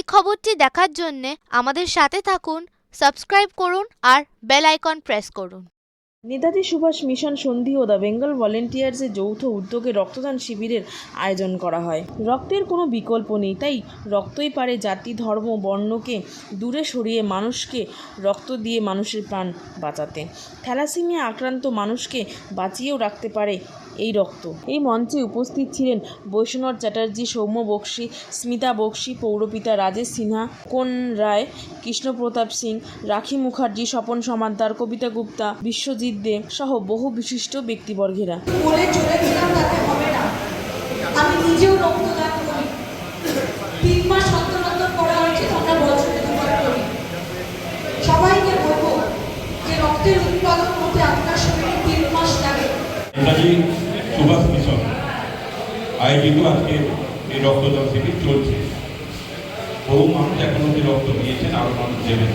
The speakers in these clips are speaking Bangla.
এই খবরটি দেখার জন্যে আমাদের সাথে থাকুন, সাবস্ক্রাইব করুন আর বেল আইকন প্রেস করুন। নেতাজি সুভাষ মিশন, সন্ধি ও দ্য বেঙ্গল ভলেন্টিয়ার্সের যৌথ উদ্যোগে রক্তদান শিবিরের আয়োজন করা হয়। রক্তের কোনো বিকল্প নেই, তাই রক্তই পারে জাতি, ধর্ম, বর্ণকে দূরে সরিয়ে মানুষকে রক্ত দিয়ে মানুষের প্রাণ বাঁচাতে। থ্যালাসিমিয়া আক্রান্ত মানুষকে বাঁচিয়েও রাখতে পারে এই রক্ত। এই মঞ্চে উপস্থিত ছিলেন বৈষ্ণব চ্যাটার্জি, সৌম্য বক্সি, স্মিতা বক্সি, পৌরপিতা রাজেশ সিনহা, কোন রায়, কৃষ্ণপ্রতাপ সিং, রাখি মুখার্জি, স্বপন সমান্তার, কবিতা গুপ্তা, বিশ্বজিৎ দে সহ বহু বিশিষ্ট ব্যক্তিবর্গেরা। আমি নিজেও রক্তদান করি তিন মাস অন্তর অন্তর করা হয়েছে আমরা বছরে দুবার করি সবাইকে বলব যে রক্তের উৎপাদন হতে আপনার শরীরে তিন মাস লাগে নেতাজি সুভাষ মিশন আয়োজিত আজকে এই রক্তদান শিবির চলছে। বহু মানুষ এখন অব্দি রক্ত দিয়েছেন আরও মানুষ দেবেন।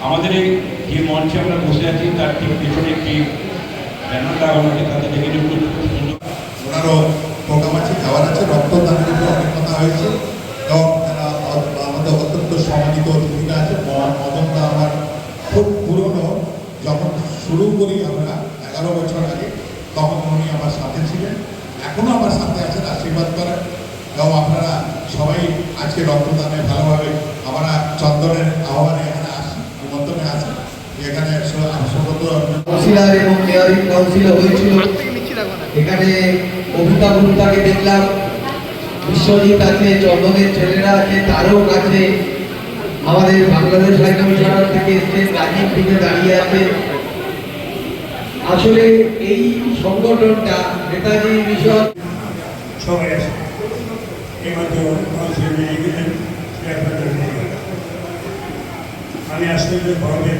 আমাদের এই যে মঞ্চে আমরা বসে আছি, তার ঠিক পিছনে একটি ব্যানার লাগানো আছে, তাতে দেখে ওনারও প্রোগ্রাম যাওয়ার আছে, রক্তদানের উপরে অনেক কথা হয়েছে। এবং আমাদের অত্যন্ত সম্মানিত অতিথিরা আছে। ম- মদনদা আমার খুব পুরনো, যখন শুরু করি আমরা এগারো বছর আগে, তখন উনি আমার সাথে ছিলেন। এখনও আমার সাথে আছেন, আশীর্বাদ করেন এবং আপনারা সবাই আজকে রক্তদানে ভালোভাবে আমরা চন্দনের আহ্বানে এখানে আসি নিমন্ত্রণে আসি এখানে এখানে কবিতা গুপ্তাকে দেখলাম। বিশ্বজিৎ আছে, চন্দনের ছেলেরা আছে, তারক আছে। আমাদের বাংলাদেশ হাই কমিশনার থেকে এসছে রাজীব থেকে দাঁড়িয়ে আছে। আসলে এই সংগঠনটা নেতাজি মিশন আমি আসলে ভাবে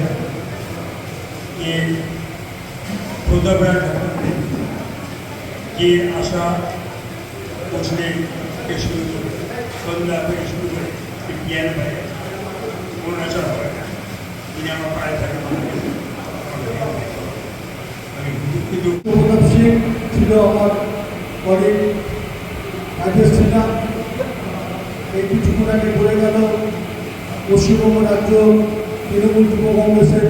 যে প্রতাপের যে আশা থেকে শুরু করে, সন্ধ্যা থেকে শুরু করে জ্ঞান পায়, কোনো আশা হয় না। তিনি আমার পায়ে থাকে আমি প্রতাপ সিং ছিল আমার পরে। রাজেশ সিনহা, এই কিছুক্ষণ আগে বলে গেল, পশ্চিমবঙ্গ রাজ্য তৃণমূল যুব কংগ্রেসের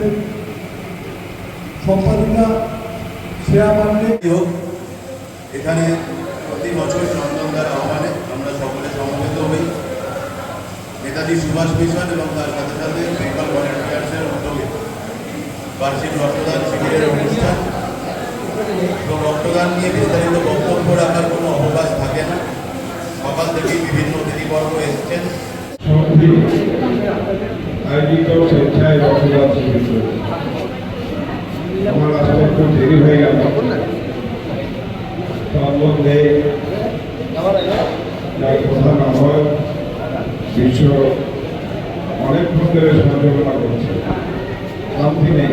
সম্পাদিকা শ্রেয়া পান্ডে। এখানে প্রতি বছর চন্দনদার আহ্বানে আমরা সকলে সমবেত হই। নেতাজি সুভাষ মিশন এবং তার সাথে সাথে বেঙ্গল ভলেন্টিয়ার্সের উদ্যোগে বার্ষিক রক্তদান শিবিরের অনুষ্ঠান। রক্তদান নিয়ে বিস্তারিত বক্তব্য রাখার কোনো অবকাশ থাকে না। সকাল থেকেই বিভিন্ন অতিথিবর্গ এসছেন। আয়োজিত স্বেচ্ছায় আমার আসতে একটু দেরি হয়ে গেল। তার মধ্যে যার প্রধান আহ্বায়ক বিশ্ব সহযোগিতা করছে। শান্তি নেই।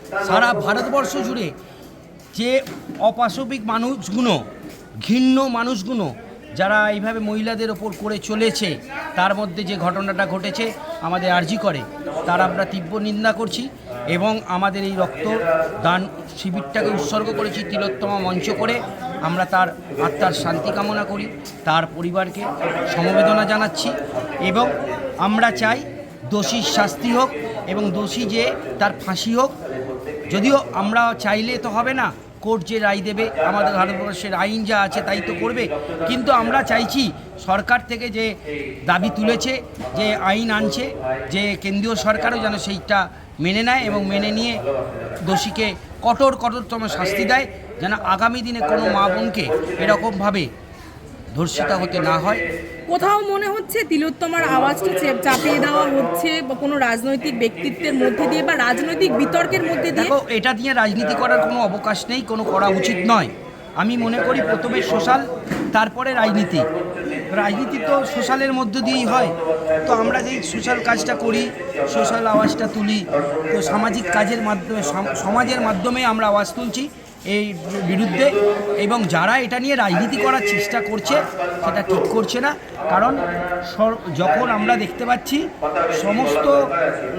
সারা ভারতবর্ষ জুড়ে যে অপাশবিক মানুষগুলো ঘৃণ্য মানুষগুলো যারা এইভাবে মহিলাদের ওপর করে চলেছে, তার মধ্যে যে ঘটনাটা ঘটেছে, আমাদের আর্জি করে, তার আমরা তীব্র নিন্দা করছি এবং আমাদের এই রক্তদান শিবিরটাকে উৎসর্গ করেছি তিলোত্তমা মঞ্চ করে। আমরা তার আত্মার শান্তি কামনা করি, তার পরিবারকে সমবেদনা জানাচ্ছি এবং আমরা চাই দোষীর শাস্তি হোক এবং দোষী যে তার ফাঁসি হোক যদিও আমরা চাইলে তো হবে না, কোর্ট যে রায় দেবে, আমাদের ভারতবর্ষের আইন যা আছে তাই তো করবে। কিন্তু আমরা চাইছি সরকার থেকে যে দাবি তুলেছে, যে আইন আনছে, যে কেন্দ্রীয় সরকারও যেন সেইটা মেনে নেয় এবং মেনে নিয়ে দোষীকে কঠোর কঠোরতম শাস্তি দেয়, যেন আগামী দিনে কোনো মা বোনকে এরকমভাবে ধর্ষিতা হতে না হয়। কোথাও মনে হচ্ছে তিলোত্তমার আওয়াজটা চেপ- চাপিয়ে দেওয়া হচ্ছে বা কোনো রাজনৈতিক ব্যক্তিত্বের মধ্যে দিয়ে বা রাজনৈতিক বিতর্কের মধ্যে দিয়ে? এটা দিয়ে রাজনীতি করার কোনো অবকাশ নেই, কোনো করা উচিত নয়। আমি মনে করি প্রথমে সোশ্যাল, তারপরে রাজনীতি। রাজনীতি তো সোশ্যালের মধ্য দিয়েই হয়। তো আমরা যেই সোশ্যাল কাজটা করি, সোশ্যাল আওয়াজটা তুলি, তো সামাজিক কাজের মাধ্যমে সমাজের মাধ্যমে আমরা আওয়াজ তুলছি। এই বিরুদ্ধে এবং যারা এটা নিয়ে রাজনীতি করার চেষ্টা করছে সেটা ঠিক করছে না। কারণ যখন আমরা দেখতে পাচ্ছি সমস্ত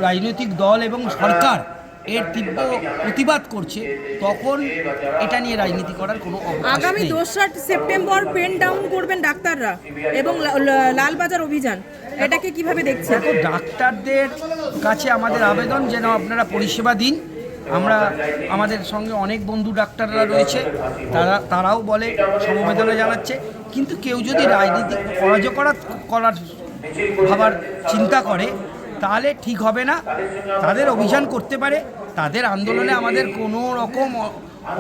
রাজনৈতিক দল এবং সরকার এর তীব্র প্রতিবাদ করছে তখন এটা নিয়ে রাজনীতি করার কোনো আগামী দোসরা সেপ্টেম্বর পেন ডাউন করবেন ডাক্তাররা এবং লালবাজার অভিযান। এটাকে কীভাবে দেখছেন? ডাক্তারদের কাছে আমাদের আবেদন যেন আপনারা পরিষেবা দিন। আমরা আমাদের সঙ্গে অনেক বন্ধু ডাক্তাররা রয়েছে, তারা, তারাও বলে, সমবেদনা জানাচ্ছে। কিন্তু কেউ যদি রাজনীতি অরাজকতা করার ভাবার চিন্তা করে, তাহলে ঠিক হবে না। তাদের অভিযান করতে পারে, তাদের আন্দোলনে আমাদের কোনো রকম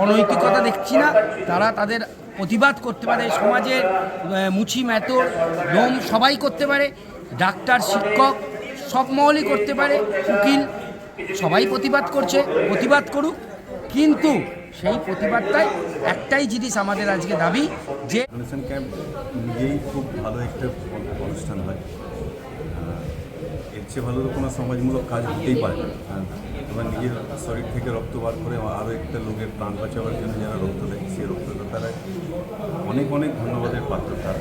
অনৈতিকতা দেখছি না। তারা তাদের প্রতিবাদ করতে পারে, সমাজের মুচি মেতর ডোম সবাই করতে পারে, ডাক্তার, শিক্ষক, সব মহলই করতে পারে, উকিল সবাই প্রতিবাদ করছে, প্রতিবাদ করুক, কিন্তু সেই প্রতিবাদটাই একটাই জিনিস আমাদের আজকে দাবি যে ক্যাম্প নিজেই খুব ভালো একটা অনুষ্ঠান হয়। এর চেয়ে ভালো কোনো সমাজমূলক কাজ হতেই পারে এবার নিজের শরীর থেকে রক্ত বার করে আরও একটা লোকের প্রাণ বাঁচাবার জন্য যারা রক্ত দেয়, সেই রক্তদাতারা অনেক অনেক ধন্যবাদের পাত্র তার।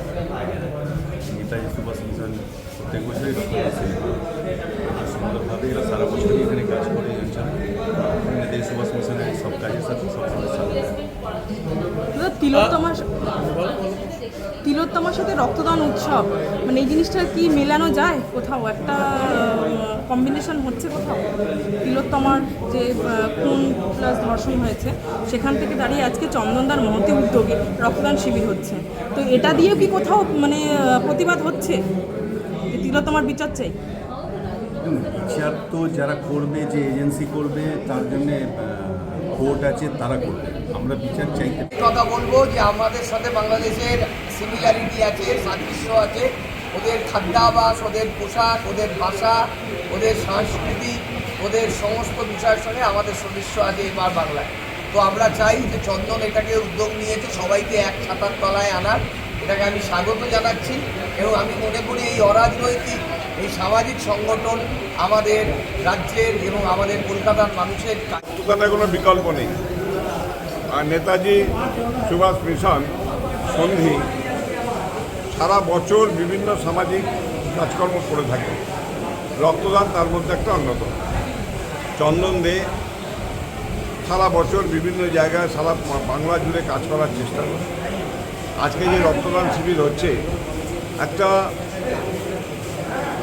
নেতাজি সুভাষ মিশন প্রত্যেক বছরই রক্ত দিচ্ছে সুন্দরভাবে এরা সারা বছরই এখানে কাজ করে যাচ্ছেন নেতাজি মিশনের সব কাজের সাথে সবসময় দাদা, তিলোত্তমার তিলোত্তমার সাথে রক্তদান উৎসব মানে এই জিনিসটা কি মেলানো যায় কোথাও? একটা কম্বিনেশন হচ্ছে কোথাও? তিলোত্তমার যে খুন প্লাস ধর্ষণ হয়েছে সেখান থেকে দাঁড়িয়ে আজকে চন্দনদার মহতি উদ্যোগে রক্তদান শিবির হচ্ছে। তো এটা দিয়েও কি কোথাও মানে প্রতিবাদ হচ্ছে? যে তিলোত্তমার বিচার চাই? বিচার তো যারা করবে যে এজেন্সি করবে তার জন্যে কোর্ট আছে তারা করবে। আমরা বিচার চাই। কথা বলব যে আমাদের সাথে বাংলাদেশের সিমিলারিটি আছে সাদৃশ্য আছে। ওদের খাদ্যাভাস ওদের পোশাক ওদের ভাষা ওদের সংস্কৃতি ওদের সমস্ত বিষয়ের সঙ্গে আমাদের সদস্য আছে এবার বাংলায়। তো আমরা চাই যে চন্দন এটাকে উদ্যোগ নিয়েছে সবাইকে এক ছাতার তলায় আনার। এটাকে আমি স্বাগত জানাচ্ছি এবং আমি মনে করি এই অরাজনৈতিক, এই সামাজিক সংগঠন আমাদের রাজ্যের এবং আমাদের কলকাতার মানুষের কাজ কোনো বিকল্প নেই। আর নেতাজি সুভাষ মিশন, সন্ধি, সারা বছর বিভিন্ন সামাজিক কাজকর্ম করে থাকে। রক্তদান তার মধ্যে একটা অন্যতম। চন্দন দে, সারা বছর বিভিন্ন জায়গায় সারা বাংলা জুড়ে কাজ করার চেষ্টা করে। আজকে যে রক্তদান শিবির হচ্ছে, একটা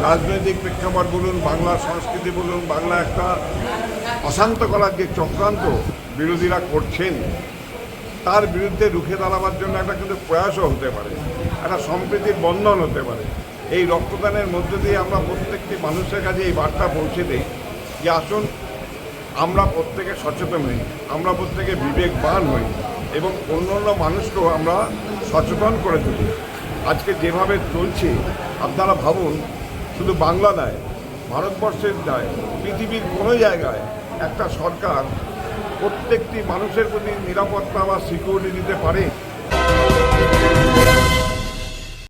রাজনৈতিক প্রেক্ষাপট বলুন বাংলা সংস্কৃতি বলুন, বাংলা একটা অশান্ত করার যে চক্রান্ত বিরোধীরা করছেন, তার বিরুদ্ধে রুখে দাঁড়াবার জন্য একটা কিন্তু প্রয়াসও হতে পারে, একটা সম্প্রীতির বন্ধন হতে পারে। এই রক্তদানের মধ্য দিয়ে আমরা প্রত্যেকটি মানুষের কাছে এই বার্তা পৌঁছে দিই যে আসুন, আমরা প্রত্যেকে সচেতন হই, আমরা প্রত্যেকে বিবেকবান হই। এবং অন্য অন্য মানুষকেও আমরা সচেতন করে তুলি। আজকে যেভাবে চলছে, আপনারা ভাবুন, শুধু বাংলা নয়, ভারতবর্ষের নয়, পৃথিবীর কোনো জায়গায় একটা সরকার প্রত্যেকটি মানুষের প্রতি নিরাপত্তা বা সিকিউরিটি দিতে পারে।